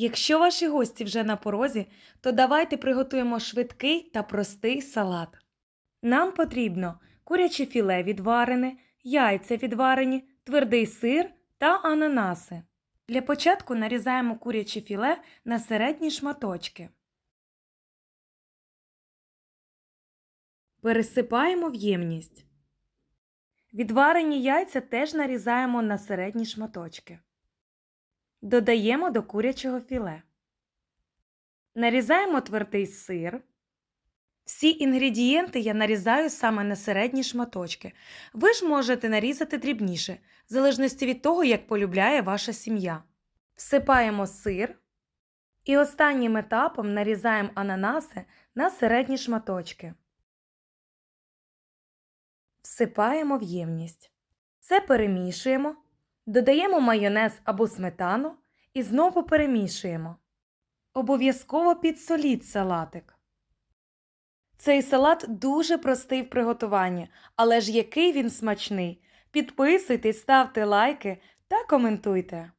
Якщо ваші гості вже на порозі, то давайте приготуємо швидкий та простий салат. Нам потрібно куряче філе відварене, яйця відварені, твердий сир та ананаси. Для початку нарізаємо куряче філе на середні шматочки. Пересипаємо в ємність. Відварені яйця теж нарізаємо на середні шматочки. Додаємо до курячого філе. Нарізаємо твердий сир. Всі інгредієнти я нарізаю саме на середні шматочки. Ви ж можете нарізати дрібніше, в залежності від того, як полюбляє ваша сім'я. Всипаємо сир. І останнім етапом нарізаємо ананаси на середні шматочки. Всипаємо в ємність. Це перемішуємо. Додаємо майонез або сметану і знову перемішуємо. Обов'язково підсоліть салатик. Цей салат дуже простий в приготуванні, але ж який він смачний. Підписуйтесь, ставте лайки та коментуйте.